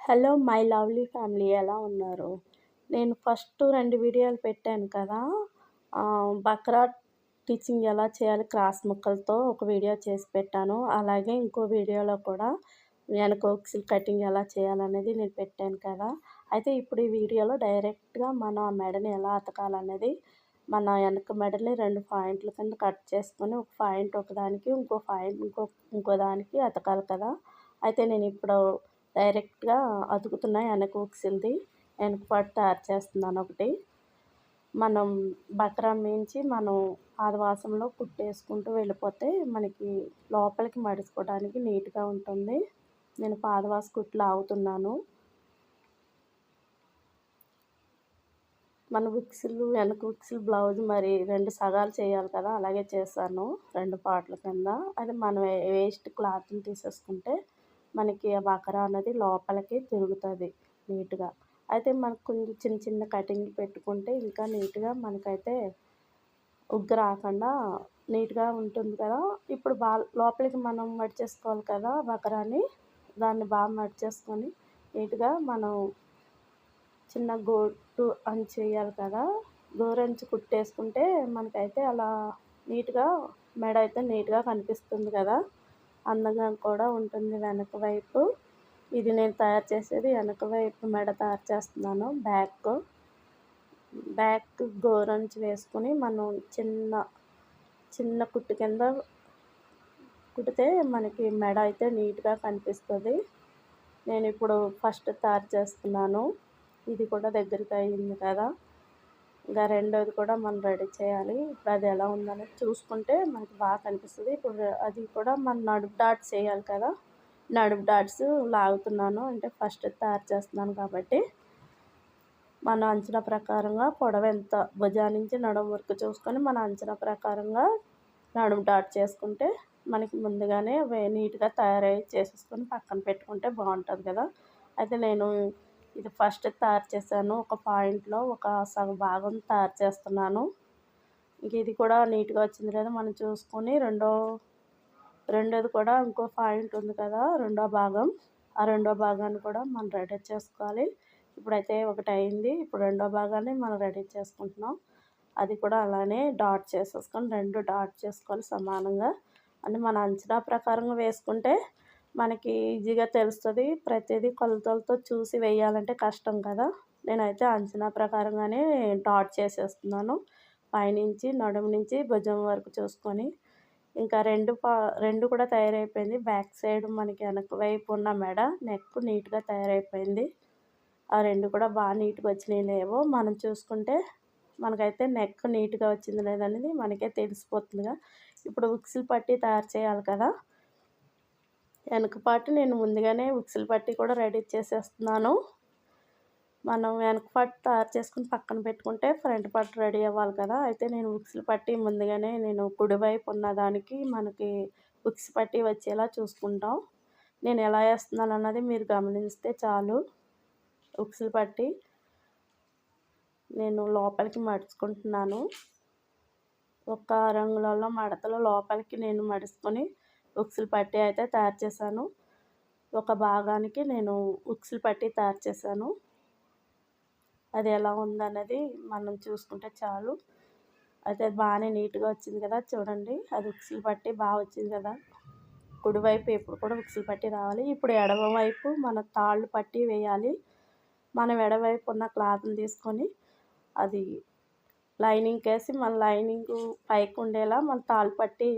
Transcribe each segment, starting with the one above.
Hello my lovely family. ఎలా ఉన్నారు? నేను ఫస్ట్ రెండు వీడియోలు పెట్టాను కదా. బక్రా టీచింగ్ ఎలా చేయాలి క్రాస్ ముక్కలతో ఒక వీడియో చేసి పెట్టాను. అలాగే ఇంకో వీడియోలో కూడా వెనక ఉక్సులు కటింగ్ ఎలా చేయాలనేది నేను పెట్టాను కదా. అయితే ఇప్పుడు ఈ వీడియోలో డైరెక్ట్గా మనం ఆ మెడని ఎలా అతకాలనేది మన వెనక మెడని రెండు పాయింట్ల కింద కట్ చేసుకొని ఒక పాయింట్ ఒకదానికి ఇంకో పాయింట్ ఇంకో ఇంకో దానికి అతకాలి కదా. అయితే నేను ఇప్పుడు డైరెక్ట్గా అతుకుతున్నాయి. వెనక ఉక్సులది వెనక పాటు తయారు చేస్తున్నాను ఒకటి. మనం బక్రా మించి మనం ఆదివాసంలో కుట్టేసుకుంటూ వెళ్ళిపోతే మనకి లోపలికి మడుచుకోవడానికి నీట్గా ఉంటుంది. నేను పాదవాస కుట్లు ఆగుతున్నాను మన విక్సులు వెనక విక్సులు బ్లౌజ్ మరి రెండు సగాలు చేయాలి కదా! అలాగే చేశాను. రెండు పాటల కింద. అది మనం వేస్ట్ క్లాత్ని తీసేసుకుంటే మనకి ఆ బకరా అనేది లోపలికి తిరుగుతుంది నీట్గా. అయితే మనకు కొంచెం చిన్న చిన్న కటింగ్ పెట్టుకుంటే ఇంకా నీట్గా మనకైతే ఉగ్గు రాకుండా నీట్గా ఉంటుంది కదా. ఇప్పుడు బాగా లోపలికి మనం మడిచేసుకోవాలి కదా బకరాని దాన్ని బాగా మడిచేసుకొని నీట్గా మనం చిన్న గోటు అని చేయాలి కదా. గోరంచు కుట్టేసుకుంటే మనకైతే అలా నీట్గా మెడ అయితే నీట్గా కనిపిస్తుంది కదా. అందంగా కూడా ఉంటుంది వెనక వైపు. ఇది నేను తయారు చేసేది వెనక వైపు మెడ తయారు చేస్తున్నాను. బ్యాక్ బ్యాక్ గోరంచి వేసుకొని మనం చిన్న చిన్న కుట్టు కింద కుడితే మనకి మెడ అయితే నీట్గా కనిపిస్తుంది. నేను ఇప్పుడు ఫస్ట్ తయారు చేస్తున్నాను. ఇది కూడా దగ్గరికి అయింది కదా. ఇంకా రెండోది కూడా మనం రెడీ చేయాలి. ఇప్పుడు అది ఎలా ఉందనేది చూసుకుంటే మనకి బాగా కనిపిస్తుంది. ఇప్పుడు అది కూడా మనం నడుపు డాట్స్ వేయాలి కదా. నడుపు డాట్స్ లాగుతున్నాను. అంటే ఫస్ట్ తయారు చేస్తున్నాను కాబట్టి మన అంచనా ప్రకారంగా పొడవ ఎంత? భుజా నుంచి నడుం వరకు చూసుకొని మన అంచనా ప్రకారంగా నడుము డాట్ చేసుకుంటే మనకి ముందుగానే నీట్గా తయారై చేసేసుకొని పక్కన పెట్టుకుంటే బాగుంటుంది కదా. అయితే నేను ఇది ఫస్ట్ తయారు చేశాను. ఒక పాయింట్లో ఒక సగ భాగం తయారు చేస్తున్నాను. ఇంక ఇది కూడా నీట్గా వచ్చింది లేదా మనం చూసుకొని రెండో రెండోది కూడా ఇంకో పాయింట్ ఉంది కదా రెండో భాగం. ఆ రెండో భాగాన్ని కూడా మనం రెడీ చేసుకోవాలి. ఇప్పుడైతే ఒకటి అయింది. ఇప్పుడు రెండో భాగాన్ని మనం రెడీ చేసుకుంటున్నాం. అది కూడా అలానే డాట్ చేసేసుకొని రెండు డాట్ చేసుకోవాలి సమానంగా. అని మన అంచనా ప్రకారంగా వేసుకుంటే మనకి ఈజీగా తెలుస్తుంది. ప్రతిదీ కొలతలతో చూసి వేయాలంటే కష్టం కదా. నేనైతే అంచనా ప్రకారంగానే డాట్ చేసేస్తున్నాను. పైనుంచి నడుము నుంచి భుజం వరకు చూసుకొని. ఇంకా రెండు పా రెండు కూడా తయారైపోయింది. బ్యాక్ సైడ్ మనకి వెనక వైపు ఉన్న మెడ నెక్ నీట్గా తయారైపోయింది. ఆ రెండు కూడా బాగా నీట్గా వచ్చినాయి లేవో మనం చూసుకుంటే మనకైతే నెక్ నీట్గా వచ్చింది లేదనేది మనకే తెలిసిపోతుందిగా. ఇప్పుడు ఉక్సిల్ పట్టి తయారు చేయాలి కదా. వెనకపాటు నేను ముందుగానే ఉక్సులు పట్టి కూడా రెడీ చేసేస్తున్నాను. మనం వెనక తయారు చేసుకుని పక్కన పెట్టుకుంటే ఫ్రంట్ పార్ట్ రెడీ అవ్వాలి కదా. అయితే నేను ఉక్సులు పట్టి ముందుగానే నేను కుడివైపు ఉన్నదానికి మనకి ఉక్స్ పట్టి వచ్చేలా చూసుకుంటాం. నేను ఎలా వేస్తున్నాను అన్నది మీరు గమనిస్తే చాలు. ఉక్సులు పట్టి నేను లోపలికి మడుచుకుంటున్నాను. ఒక రంగులలో మడతలో లోపలికి నేను మడుచుకొని ఉక్సులు పట్టి అయితే తయారు చేశాను. ఒక భాగానికి నేను ఉక్సులు పట్టి తయారు చేశాను. అది ఎలా ఉందన్నది మనం చూసుకుంటే చాలు. అయితే బాగానే నీట్గా వచ్చింది కదా చూడండి. అది ఉక్సులు పట్టి బాగా వచ్చింది కదా. కుడివైపు ఎప్పుడు కూడా ఉక్సులు పట్టి రావాలి. ఇప్పుడు ఎడమవైపు మన తాళ్ళు పట్టి వేయాలి. మనం ఎడవైపు ఉన్న క్లాత్ని తీసుకొని అది లైనింగ్ వేసి మన లైనింగ్ పైకి ఉండేలా మన తాళ్ళు పట్టి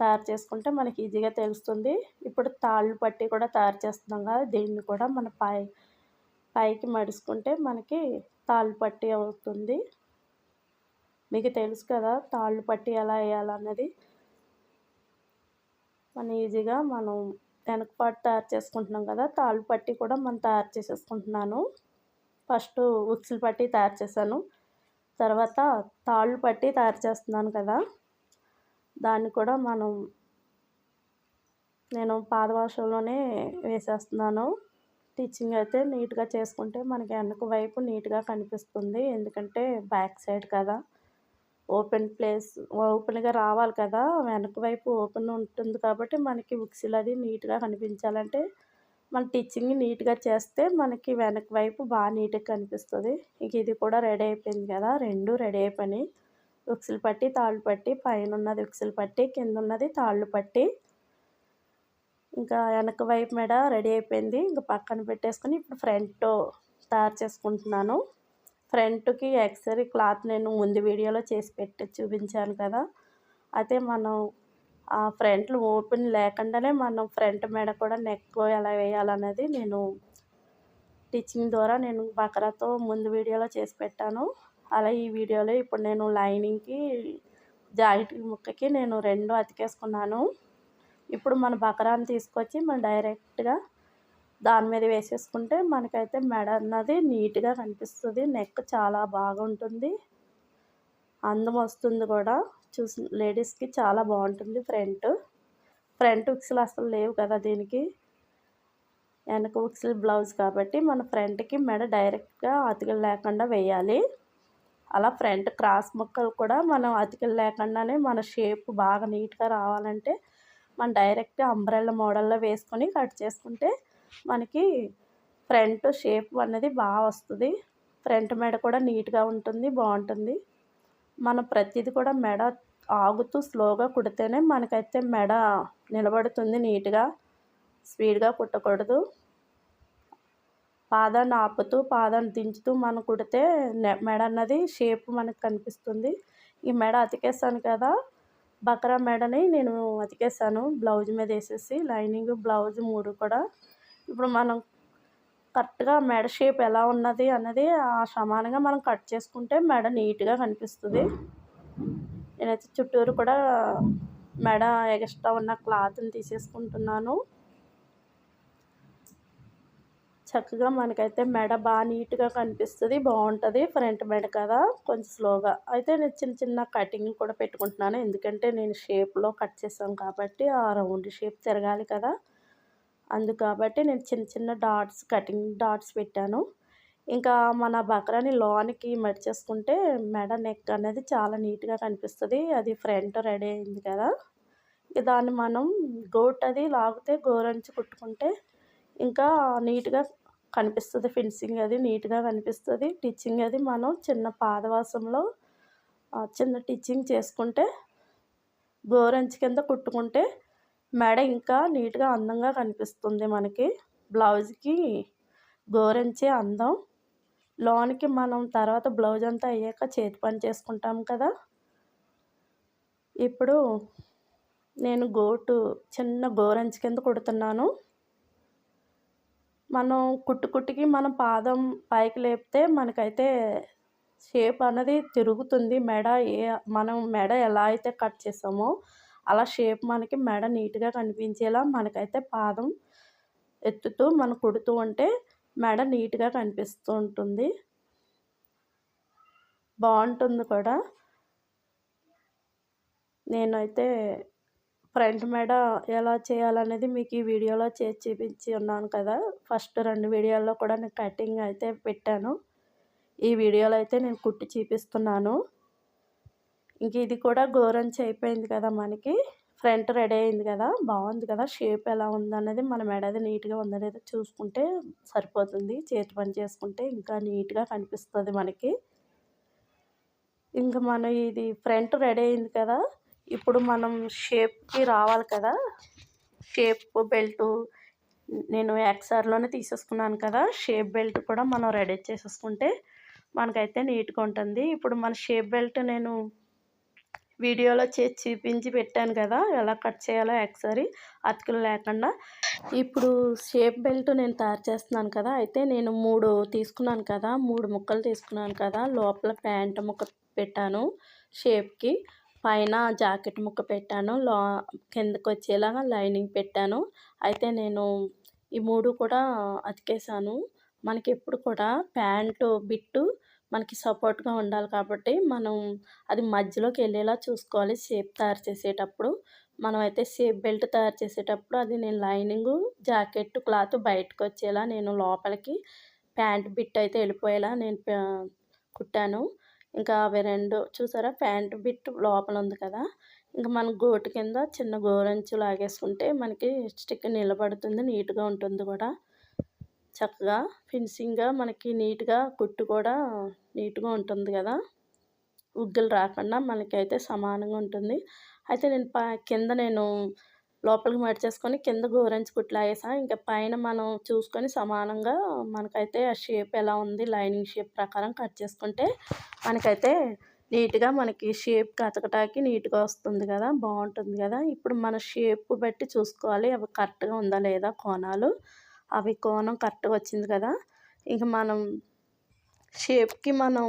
తయారు చేసుకుంటే మనకి ఈజీగా తెలుస్తుంది. ఇప్పుడు తాళ్ళు పట్టి కూడా తయారు చేస్తున్నాం కదా దీన్ని కూడా మన పై పైకి మడుచుకుంటే మనకి తాళ్ళు పట్టి అవుతుంది. మీకు తెలుసు కదా తాళ్ళు పట్టి ఎలా వేయాలన్నది. మన ఈజీగా మనం వెనకపాటు తయారు చేసుకుంటున్నాం కదా తాళ్ళు పట్టి కూడా మనం తయారు చేసేసుకుంటున్నాను. ఫస్ట్ ఉక్సులు పట్టి తయారు చేశాను. తర్వాత తాళ్ళు పట్టి తయారు చేస్తున్నాను కదా. దాన్ని కూడా మనం నేను పాదవాషంలోనే వేసేస్తున్నాను. స్టిచ్చింగ్ అయితే నీట్గా చేసుకుంటే మనకి వెనక వైపు నీట్గా కనిపిస్తుంది. ఎందుకంటే బ్యాక్ సైడ్ కదా. ఓపెన్ ప్లేస్ ఓపెన్గా రావాలి కదా. వెనక వైపు ఓపెన్ ఉంటుంది కాబట్టి మనకి ఉక్సులు అది నీట్గా కనిపించాలంటే మన టిచ్చింగ్ నీట్గా చేస్తే మనకి వెనక వైపు బాగా నీట్గా కనిపిస్తుంది. ఇంక ఇది కూడా రెడీ అయిపోయింది కదా. రెండు రెడీ అయిపోయినాయి. ఉక్సులు పట్టి తాళ్ళు పట్టి పైన ఉన్నది ఉక్సులు పట్టి కింద ఉన్నది తాళ్ళు పట్టి. ఇంకా వెనక వైపు మెడ రెడీ అయిపోయింది. ఇంకా పక్కన పెట్టేసుకొని ఇప్పుడు ఫ్రంట్ తయారు చేసుకుంటున్నాను. ఫ్రంట్కి ఎక్సరీ క్లాత్ నేను ముందు వీడియోలో చేసి పెట్టి చూపించాను కదా. అయితే మనం ఆ ఫ్రంట్లు ఓపెన్ లేకుండానే మనం ఫ్రంట్ మెడ కూడా నెక్ ఎలా వేయాలనేది నేను టీచింగ్ ద్వారా నేను బకరాతో ముందు వీడియోలో చేసి పెట్టాను. అలా ఈ వీడియోలో ఇప్పుడు నేను లైనింగ్కి జాకెట్ ముక్కకి నేను రెండు అతికేసుకున్నాను. ఇప్పుడు మన బకరాన్ని తీసుకొచ్చి మనం డైరెక్ట్గా దాని మీద వేసేసుకుంటే మనకైతే మెడ అన్నది నీట్గా కనిపిస్తుంది. నెక్ చాలా బాగుంటుంది. అందం వస్తుంది కూడా. చూసి లేడీస్కి చాలా బాగుంటుంది ఫ్రంట్. ఫ్రంట్ ఉక్సులు అసలు లేవు కదా దీనికి. వెనక ఉక్సులు బ్లౌజ్ కాబట్టి మన ఫ్రంట్కి మెడ డైరెక్ట్గా అతికలు లేకుండా వేయాలి. అలా ఫ్రంట్ క్రాస్ ముక్కలు కూడా మనం అతికలు లేకుండానే మన షేప్ బాగా నీట్గా రావాలంటే మనం డైరెక్ట్ అంబ్రెల్లా మోడల్లో వేసుకొని కట్ చేసుకుంటే మనకి ఫ్రంట్ షేప్ అనేది బాగా వస్తుంది. ఫ్రంట్ మెడ కూడా నీట్గా ఉంటుంది బాగుంటుంది. మనం ప్రతిదీ కూడా మెడ ఆగుతూ స్లోగా కుడితేనే మనకైతే మెడ నిలబడుతుంది నీట్గా స్పీడ్గా కుట్టకూడదు. పాదాన్ని ఆపుతూ పాదాన్ని దించుతూ మనం కుడితే మెడ అన్నది షేప్ మనకు కనిపిస్తుంది. ఈ మెడ అతికేస్తాను కదా బకరా మెడని నేను అతికేసాను బ్లౌజ్ మీద వేసేసి లైనింగ్ బ్లౌజ్ మూడు కూడా. ఇప్పుడు మనం కరెక్ట్గా మెడ షేప్ ఎలా ఉన్నది అన్నది ఆ సమానంగా మనం కట్ చేసుకుంటే మెడ నీట్గా కనిపిస్తుంది. నేనైతే చుట్టూరు కూడా మెడ ఎక్స్ట్రా ఉన్న క్లాత్ని తీసేసుకుంటున్నాను. చక్కగా మనకైతే మెడ బాగా నీట్గా కనిపిస్తుంది బాగుంటుంది ఫ్రంట్ మెడ కదా కొంచెం స్లోగా. అయితే నేను చిన్న చిన్న కటింగ్ కూడా పెట్టుకుంటున్నాను. ఎందుకంటే నేను షేప్లో కట్ చేసాం కాబట్టి ఆ రౌండ్ షేప్ తిరగాలి కదా. అందు కాబట్టి నేను చిన్న చిన్న డాట్స్ కటింగ్ డాట్స్ పెట్టాను. ఇంకా మన బక్రాని లోనికి మడిచేసుకుంటే మెడ నెక్ అనేది చాలా నీట్గా కనిపిస్తుంది. అది ఫ్రంట్ రెడీ అయింది కదా. దాన్ని మనం గోట్ అది లాగితే గోరంచి కుట్టుకుంటే ఇంకా నీట్గా కనిపిస్తుంది ఫినిషింగ్ అది నీట్గా కనిపిస్తుంది. టిచ్చింగ్ అది మనం చిన్న పాదవాసంలో చిన్న టిచ్చింగ్ చేసుకుంటే గోరంచి కింద కుట్టుకుంటే మెడ ఇంకా నీట్గా అందంగా కనిపిస్తుంది మనకి. బ్లౌజ్కి గోరంచే అందం. లోనికి మనం తర్వాత బ్లౌజ్ అంతా అయ్యాక చేతి పని చేసుకుంటాం కదా. ఇప్పుడు నేను గోటు చిన్న గోరంచి కింద కుడుతున్నాను. మనం కుట్టు కుట్టుకి మనం పాదం పైకి లేపితే మనకైతే షేప్ అనేది తిరుగుతుంది. మెడ ఏ మనం మెడ ఎలా అయితే కట్ చేసామో అలా షేప్ మనకి మెడ నీట్గా కనిపించేలా మనకైతే పాదం ఎత్తుతూ మనం కుడుతూ ఉంటే మెడ నీట్గా కనిపిస్తూ ఉంటుంది. బాగుంటుంది కూడా. నేనైతే ఫ్రంట్ మెడ ఎలా చేయాలనేది మీకు ఈ వీడియోలో చేసి చూపించి ఉన్నాను కదా. ఫస్ట్ రెండు వీడియోల్లో కూడా నేను కటింగ్ అయితే పెట్టాను. ఈ వీడియోలో అయితే నేను కుట్టి చూపిస్తున్నాను. ఇంక ఇది కూడా గోరంచి అయిపోయింది కదా మనకి. ఫ్రంట్ రెడీ అయింది కదా. బాగుంది కదా. షేప్ ఎలా ఉందనేది మన మెడది నీట్గా ఉందనేది చూసుకుంటే సరిపోతుంది. చేతి పని చేసుకుంటే ఇంకా నీట్గా కనిపిస్తుంది మనకి. ఇంకా మనం ఇది ఫ్రంట్ రెడీ అయింది కదా. ఇప్పుడు మనం షేప్కి రావాలి కదా. షేప్ బెల్ట్ నేను ఎక్స్ఆర్లోనే తీసేసుకున్నాను కదా. షేప్ బెల్ట్ కూడా మనం రెడీ చేసేసుకుంటే మనకైతే నీట్గా ఉంటుంది. ఇప్పుడు మన షేప్ బెల్ట్ నేను వీడియోలో చేసి చూపించి పెట్టాను కదా. ఎలా కట్ చేయాలో ఒకసారి అతుకులు లేకుండా. ఇప్పుడు షేప్ బెల్ట్ నేను తయారు చేస్తున్నాను కదా. అయితే నేను మూడు తీసుకున్నాను కదా. మూడు ముక్కలు తీసుకున్నాను కదా. లోపల ప్యాంట్ ముక్క పెట్టాను షేప్కి. పైన జాకెట్ ముక్క పెట్టాను. లో కిందకు వచ్చేలాగా లైనింగ్ పెట్టాను. అయితే నేను ఈ మూడు కూడా అతికేసాను. మనకి ఎప్పుడు కూడా ప్యాంటు బిట్టు మనకి సపోర్ట్గా ఉండాలి కాబట్టి మనం అది మధ్యలోకి వెళ్ళేలా చూసుకోవాలి. షేప్ తయారు చేసేటప్పుడు మనం అయితే షేప్ బెల్ట్ తయారు చేసేటప్పుడు అది నేను లైనింగు జాకెట్ క్లాత్ బయటకు వచ్చేలా నేను లోపలికి ప్యాంట్ బిట్ అయితే వెళ్ళిపోయేలా నేను కుట్టాను. ఇంకా అవి రెండు చూసారా? ప్యాంట్ బిట్ లోపల ఉంది కదా? ఇంకా మన గోటు కింద చిన్న గోరంచు లాగేసుకుంటే మనకి స్టిక్ నిలబడుతుంది నీట్గా ఉంటుంది కూడా. చక్కగా ఫినిషింగ్గా మనకి నీట్గా కుట్టు కూడా నీట్గా ఉంటుంది కదా? ఉగ్గులు రాకుండా మనకైతే సమానంగా ఉంటుంది. అయితే నేను కింద నేను లోపలికి మడిచేసుకొని కింద గోరంచి కుట్లు వేసా ఇంకా పైన మనం చూసుకొని సమానంగా మనకైతే ఆ షేప్ ఎలా ఉంది లైనింగ్ షేప్ ప్రకారం కట్ చేసుకుంటే మనకైతే నీట్గా మనకి షేప్ కతకటానికి నీట్గా వస్తుంది కదా బాగుంటుంది కదా. ఇప్పుడు మన షేప్ బట్టి చూసుకోవాలి అవి కరెక్ట్గా ఉందా లేదా కోణాలు. అవి కోణం కరెక్ట్గా వచ్చింది కదా. ఇంక మనం షేప్కి మనం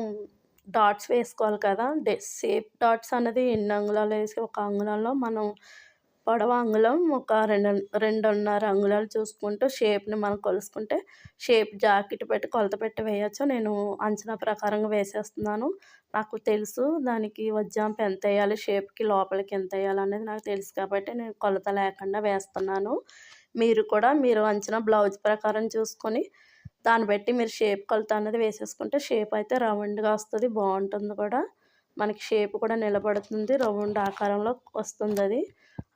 డాట్స్ వేసుకోవాలి కదా. డే షేప్ డాట్స్ అనేది ఎన్ని అంగుళాలు వేసి ఒక అంగుళంలో మనం పొడవ అంగుళం ఒక రెండు రెండున్నర అంగుళాలు చూసుకుంటూ షేప్ని మనం కొలుసుకుంటే షేప్ జాకెట్ పెట్టి కొలత పెట్టి వేయచ్చు. నేను అంచనా ప్రకారంగా వేసేస్తున్నాను. నాకు తెలుసు దానికి వజ్జాంపు ఎంత వేయాలి షేప్కి లోపలికి ఎంత వేయాలి అనేది నాకు తెలుసు కాబట్టి నేను కొలత లేకుండా వేస్తున్నాను. మీరు కూడా మీరు అంచనా బ్లౌజ్ ప్రకారం చూసుకొని దాన్ని బట్టి మీరు షేప్ కొలత అనేది వేసేసుకుంటే షేప్ అయితే రౌండ్గా వస్తుంది బాగుంటుంది కూడా. మనకి షేప్ కూడా నిలబడుతుంది. రౌండ్ ఆకారంలో వస్తుంది అది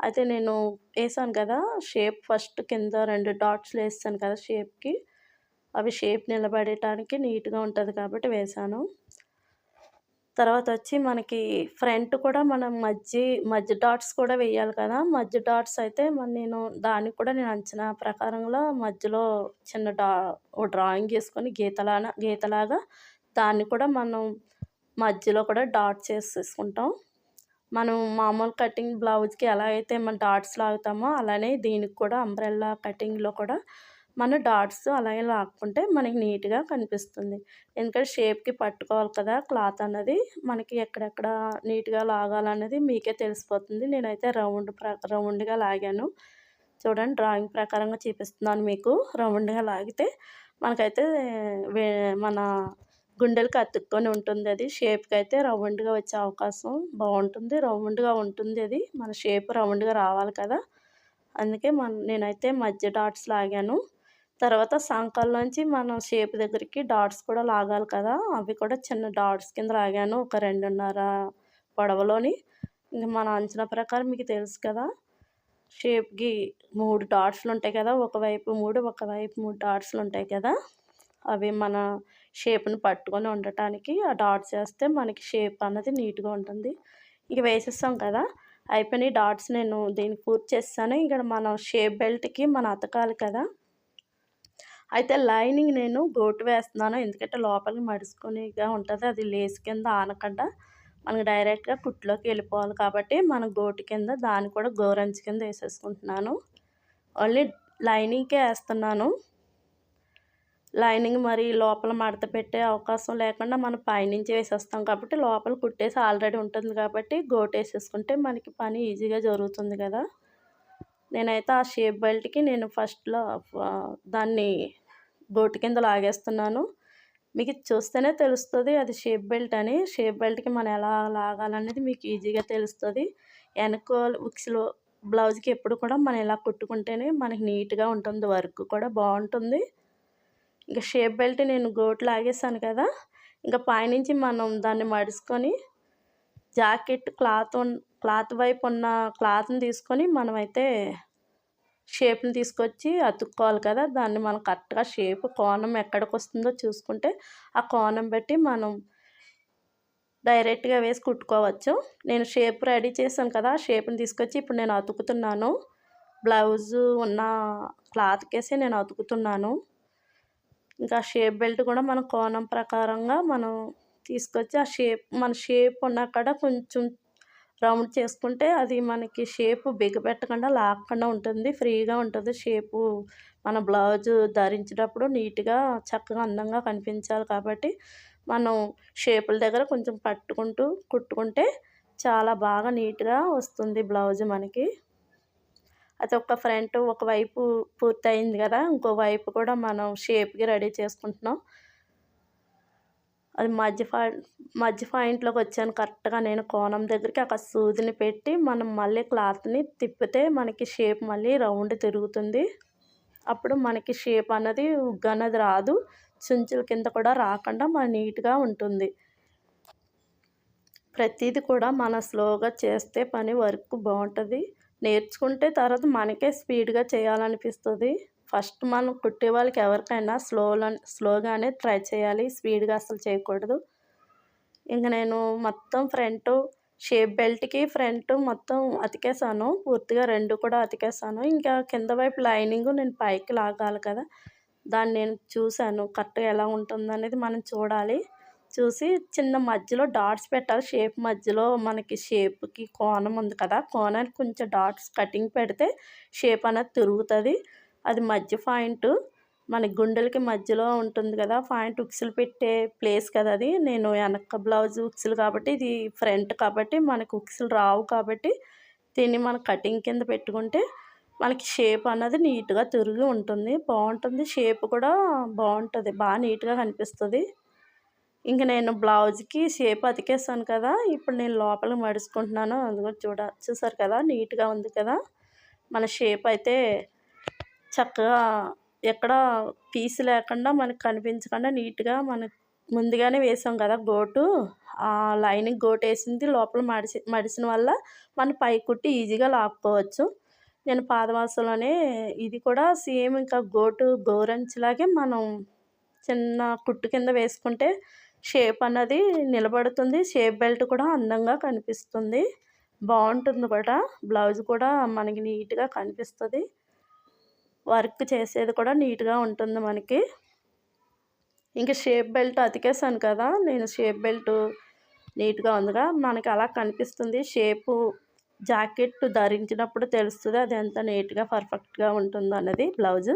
అయితే నేను వేసాను కదా షేప్ ఫస్ట్ కింద రెండు డాట్స్లు వేస్తాను కదా షేప్కి. అవి షేప్ నిలబడటానికి నీట్గా ఉంటుంది కాబట్టి వేసాను. తర్వాత వచ్చి మనకి ఫ్రంట్ కూడా మనం మధ్య మధ్య డాట్స్ కూడా వేయాలి కదా. మధ్య డాట్స్ అయితే నేను దానికి కూడా నేను అంచనా ప్రకారంలో మధ్యలో చిన్న డా డ్రాయింగ్ చేసుకొని గీతలాగా గీతలాగా దాన్ని కూడా మనం మధ్యలో కూడా డాట్స్ వేసేసుకుంటాం. మనం మామూలు కటింగ్ బ్లౌజ్కి ఎలా అయితే మనం డాట్స్ లాగుతామో అలానే దీనికి కూడా అంబ్రెల్లా కటింగ్లో కూడా మన డాట్స్ అలాగే లాక్కుంటే మనకి నీట్గా కనిపిస్తుంది. ఎందుకంటే షేప్కి పట్టుకోవాలి కదా క్లాత్ అన్నది. మనకి ఎక్కడెక్కడ నీట్గా లాగాలన్నది మీకే తెలిసిపోతుంది. నేనైతే రౌండ్ ప్ర రౌండ్గా లాగాను. చూడండి డ్రాయింగ్ ప్రకారంగా చూపిస్తున్నాను మీకు. రౌండ్గా లాగితే మనకైతే మన గుండెలకు అతుక్కొని ఉంటుంది అది. షేప్కి అయితే రౌండ్గా వచ్చే అవకాశం బాగుంటుంది. రౌండ్గా ఉంటుంది అది. మన షేప్ రౌండ్గా రావాలి కదా. అందుకే మన నేనైతే మధ్య డాట్స్ లాగాను. తర్వాత సంకల్లోంచి మనం షేప్ దగ్గరికి డాట్స్ కూడా లాగాలి కదా. అవి కూడా చిన్న డాట్స్ కింద లాగాను. ఒక రెండున్నర పొడవలోని. మన అంచనా ప్రకారం మీకు తెలుసు కదా. షేప్కి మూడు డాట్స్లు ఉంటాయి కదా. ఒకవైపు మూడు ఒకవైపు మూడు డాట్స్లు ఉంటాయి కదా. అవి మన షేప్ని పట్టుకొని ఉండటానికి ఆ డాట్స్ వేస్తే మనకి షేప్ అన్నది నీట్గా ఉంటుంది. ఇక వేసేస్తాం కదా! అయిపోయినాయి డాట్స్ నేను దీన్ని పూర్తి చేస్తాను. ఇక్కడ మనం షేప్ బెల్ట్కి మన అతకాలి కదా! అయితే లైనింగ్ నేను గోటు వేస్తున్నాను. ఎందుకంటే లోపలికి మడుచుకునిగా ఉంటుంది. అది లేస్ కింద ఆనకుండా మనకి డైరెక్ట్గా కుట్లోకి వెళ్ళిపోవాలి కాబట్టి మన గోటు కింద దాన్ని కూడా గోరంచి కింద వేసేసుకుంటున్నాను. ఓన్లీ లైనింగ్కే వేస్తున్నాను. లైనింగ్ మరి లోపల మడత పెట్టే అవకాశం లేకుండా మనం పైనుంచి వేసేస్తాం కాబట్టి లోపల కుట్టేసి ఆల్రెడీ ఉంటుంది కాబట్టి గోట్ వేసేసుకుంటే మనకి పని ఈజీగా జరుగుతుంది కదా. నేనైతే ఆ షేప్ బెల్ట్కి నేను ఫస్ట్లో దాన్ని గోటు కింద లాగేస్తున్నాను. మీకు చూస్తేనే తెలుస్తుంది అది షేప్ బెల్ట్ అని. షేప్ బెల్ట్కి మనం ఎలా లాగాలనేది మీకు ఈజీగా తెలుస్తుంది. వెనక ఉక్స్లో బ్లౌజ్కి ఎప్పుడు కూడా మనం ఇలా కుట్టుకుంటేనే మనకి నీట్గా ఉంటుంది వర్క్ కూడా బాగుంటుంది. ఇంకా షేప్ బెల్ట్ నేను గోట్లు లాగేసాను కదా ఇంకా పైనుంచి మనం దాన్ని మడుచుకొని జాకెట్ క్లాత్ క్లాత్ వైపు ఉన్న క్లాత్ని తీసుకొని మనమైతే షేప్ని తీసుకొచ్చి అతుక్కోవాలి కదా దాన్ని మనం కరెక్ట్గా షేప్ కోణం ఎక్కడికి వస్తుందో చూసుకుంటే ఆ కోణం బట్టి మనం డైరెక్ట్గా వేసి కుట్టుకోవచ్చు. నేను షేప్ రెడీ చేశాను కదా ఆ షేప్ని తీసుకొచ్చి ఇప్పుడు నేను అతుకుతున్నాను. బ్లౌజు ఉన్న క్లాత్కేసి నేను అతుకుతున్నాను. ఇంకా షేప్ బెల్ట్ కూడా మన కోణం ప్రకారంగా మనం తీసుకొచ్చి ఆ షేప్ మన షేప్ ఉన్న కాడ కొంచెం రౌండ్ చేసుకుంటే అది మనకి షేప్ బిగపెట్టకుండా లాక్కుండా ఉంటుంది ఫ్రీగా ఉంటుంది. షేపు మన బ్లౌజ్ ధరించేటప్పుడు నీట్గా చక్కగా అందంగా కనిపించాలి కాబట్టి మనం షేపుల దగ్గర కొంచెం పట్టుకుంటూ కుట్టుకుంటే చాలా బాగా నీట్గా వస్తుంది బ్లౌజ్ మనకి. అది ఒక ఫ్రంట్ ఒకవైపు పూర్తి అయింది కదా ఇంకో వైపు కూడా మనం షేప్కి రెడీ చేసుకుంటున్నాం. అది మధ్య పాయింట్ మధ్య పాయింట్లోకి వచ్చాను. కరెక్ట్గా నేను కోణం దగ్గరికి అక్కడ సూదిని పెట్టి మనం మళ్ళీ క్లాత్ని తిప్పితే మనకి షేప్ మళ్ళీ రౌండ్ తిరుగుతుంది. అప్పుడు మనకి షేప్ అన్నది ఉగ్గు అన్నది రాదు. చుంచుల కింద కూడా రాకుండా మన నీట్గా ఉంటుంది. ప్రతిదీ కూడా మన స్లోగా చేస్తే పని వర్క్ బాగుంటుంది. నేర్చుకుంటే తర్వాత మనకే స్పీడ్గా చేయాలనిపిస్తుంది. ఫస్ట్ మనం కుట్టే వాళ్ళకి ఎవరికైనా స్లోలో స్లోగానే ట్రై చేయాలి. స్పీడ్గా అసలు చేయకూడదు. ఇంక నేను మొత్తం ఫ్రంట్ షేప్ బెల్ట్కి ఫ్రంట్ మొత్తం అతికేసాను. పూర్తిగా రెండు కూడా అతికేసాను. ఇంకా కింద వైపు లైనింగ్ నేను పైకి లాగాలి కదా. దాన్ని నేను చూశాను కరెక్ట్గా ఎలా ఉంటుందనేది మనం చూడాలి. చూసి చిన్న మధ్యలో డాట్స్ పెట్టాలి. షేప్ మధ్యలో మనకి షేప్కి కోణం ఉంది కదా కోణానికి కొంచెం డాట్స్ కటింగ్ పెడితే షేప్ అనేది తిరుగుతుంది. అది మధ్య పాయింట్ మన గుండెలకి మధ్యలో ఉంటుంది కదా పాయింట్ ఉక్సులు పెట్టే ప్లేస్ కదా అది. నేను వెనక బ్లౌజ్ ఉక్సులు కాబట్టి ఇది ఫ్రంట్ కాబట్టి మనకు ఉక్సులు రావు కాబట్టి దీన్ని మన కటింగ్ కింద పెట్టుకుంటే మనకి షేప్ అన్నది నీట్గా తిరిగి ఉంటుంది. బాగుంటుంది. షేప్ కూడా బాగుంటుంది. బాగా నీట్గా కనిపిస్తుంది. ఇంక నేను బ్లౌజ్కి షేప్ అతికేస్తాను కదా ఇప్పుడు నేను లోపల మడుచుకుంటున్నాను అందుకో చూడ చూసారు కదా నీట్గా ఉంది కదా మన షేప్ అయితే చక్కగా ఎక్కడ పీస్ లేకుండా మనకు కనిపించకుండా నీట్గా మనకు ముందుగానే వేసాం కదా గోటు ఆ లైనింగ్ గోటు వేసింది లోపల మడిచి మడిచిన వల్ల మన పై కుట్టి ఈజీగా లాక్కోవచ్చు. నేను పాదవాసంలోనే ఇది కూడా సేమ్ ఇంకా గోటు గోరంచులాగే మనం చిన్న కుట్టు కింద వేసుకుంటే షేప్ అన్నది నిలబడుతుంది. షేప్ బెల్ట్ కూడా అందంగా కనిపిస్తుంది. బాగుంటుంది కూడా. బ్లౌజ్ కూడా మనకి నీట్గా కనిపిస్తుంది. వర్క్ చేసేది కూడా నీట్గా ఉంటుంది మనకి. ఇంకా షేప్ బెల్ట్ అతికేసాను కదా నేను షేప్ బెల్ట్ నీట్గా ఉందిగా. మనకి అలా కనిపిస్తుంది. షేపు జాకెట్ ధరించినప్పుడు తెలుస్తుంది అది ఎంత నీట్గా పర్ఫెక్ట్గా ఉంటుంది అన్నది బ్లౌజ్.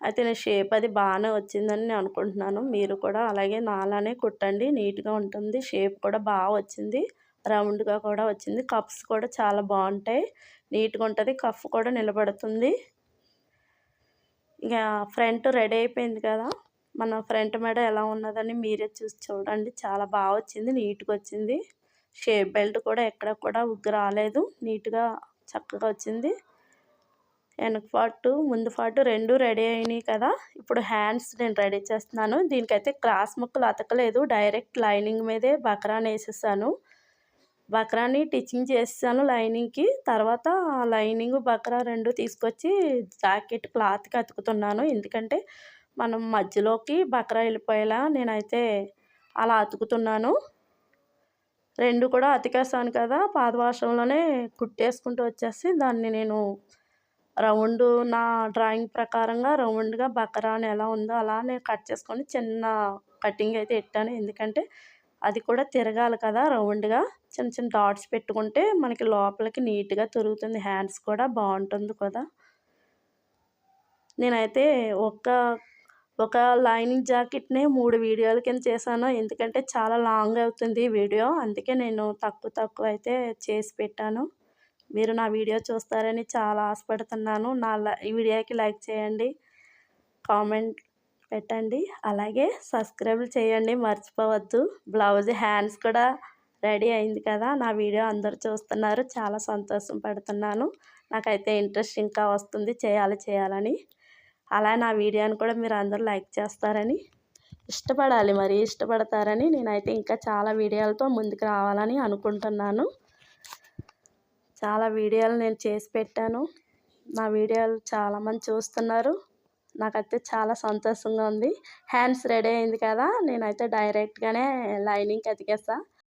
అయితే నేను షేప్ అది బాగానే వచ్చిందని నేను అనుకుంటున్నాను. మీరు కూడా అలాగే నాలానే కుట్టండి. నీట్గా ఉంటుంది. షేప్ కూడా బాగా వచ్చింది. రౌండ్గా కూడా వచ్చింది. కప్స్ కూడా చాలా బాగుంటాయి. నీట్గా ఉంటుంది. కఫ్ కూడా నిలబడుతుంది. ఇక ఫ్రంట్ రెడీ అయిపోయింది కదా? మన ఫ్రంట్ మెడ ఎలా ఉన్నదని మీరే చూసి చూడండి. చాలా బాగా వచ్చింది. నీట్గా వచ్చింది. షేప్ బెల్ట్ కూడా ఎక్కడ కూడా ఉగ్గు రాలేదు. నీట్గా చక్కగా వచ్చింది. వెనక పాటు ముందు పాటు రెండు రెడీ అయినాయి కదా. ఇప్పుడు హ్యాండ్స్ నేను రెడీ చేస్తున్నాను. దీనికైతే క్రాస్ ముక్కలు అతకలేదు. డైరెక్ట్ లైనింగ్ మీదే బక్రాన్ వేసేసాను. బక్రాని టిచ్చింగ్ చేసాను లైనింగ్కి. తర్వాత లైనింగ్ బక్రా రెండు తీసుకొచ్చి జాకెట్ క్లాత్కి అతుకుతున్నాను. ఎందుకంటే మనం మధ్యలోకి బక్రా వెళ్ళిపోయేలా నేనైతే అలా అతుకుతున్నాను. రెండు కూడా అతికేస్తాను కదా. పాదవాషంలోనే కుట్టేసుకుంటూ వచ్చేసి దాన్ని నేను రౌండ్ నా డ్రాయింగ్ ప్రకారంగా రౌండ్గా బకరాన్ ఎలా ఉందో అలా నేను కట్ చేసుకొని చిన్న కటింగ్ అయితే పెట్టాను ఎందుకంటే అది కూడా తిరగాలి కదా రౌండ్గా. చిన్న చిన్న డాట్స్ పెట్టుకుంటే మనకి లోపలికి నీట్గా తిరుగుతుంది. హ్యాండ్స్ కూడా బాగుంటుంది కదా. నేనైతే ఒక ఒక లైనింగ్ జాకెట్ని మూడు వీడియోల కింద చేశాను. ఎందుకంటే చాలా లాంగ్ అవుతుంది వీడియో. అందుకే నేను తక్కువ తక్కువ అయితే చేసి పెట్టాను. మీరు నా వీడియో చూస్తారని చాలా ఆశపడుతున్నాను. నా ఈ వీడియోకి లైక్ చేయండి కామెంట్ పెట్టండి అలాగే సబ్స్క్రైబ్ చేయండి. మర్చిపోవద్దు. బ్లౌజ్ హ్యాండ్స్ కూడా రెడీ అయింది కదా. నా వీడియో అందరు చూస్తున్నారు. చాలా సంతోషం పడుతున్నాను. నాకైతే ఇంట్రెస్ట్ ఇంకా వస్తుంది చేయాలి చేయాలని. అలా నా వీడియోని కూడా మీరు అందరూ లైక్ చేస్తారని. ఇష్టపడాలి మరి ఇష్టపడతారని. నేనైతే ఇంకా చాలా వీడియోలతో ముందుకు రావాలని అనుకుంటున్నాను. చాలా వీడియోలు నేను చేసి పెట్టాను. నా వీడియోలు చాలామంది చూస్తున్నారు. నాకైతే చాలా సంతోషంగా ఉంది. హ్యాండ్స్ రెడీ అయింది కదా నేనైతే డైరెక్ట్గానే లైనింగ్కి అతికేస్తాను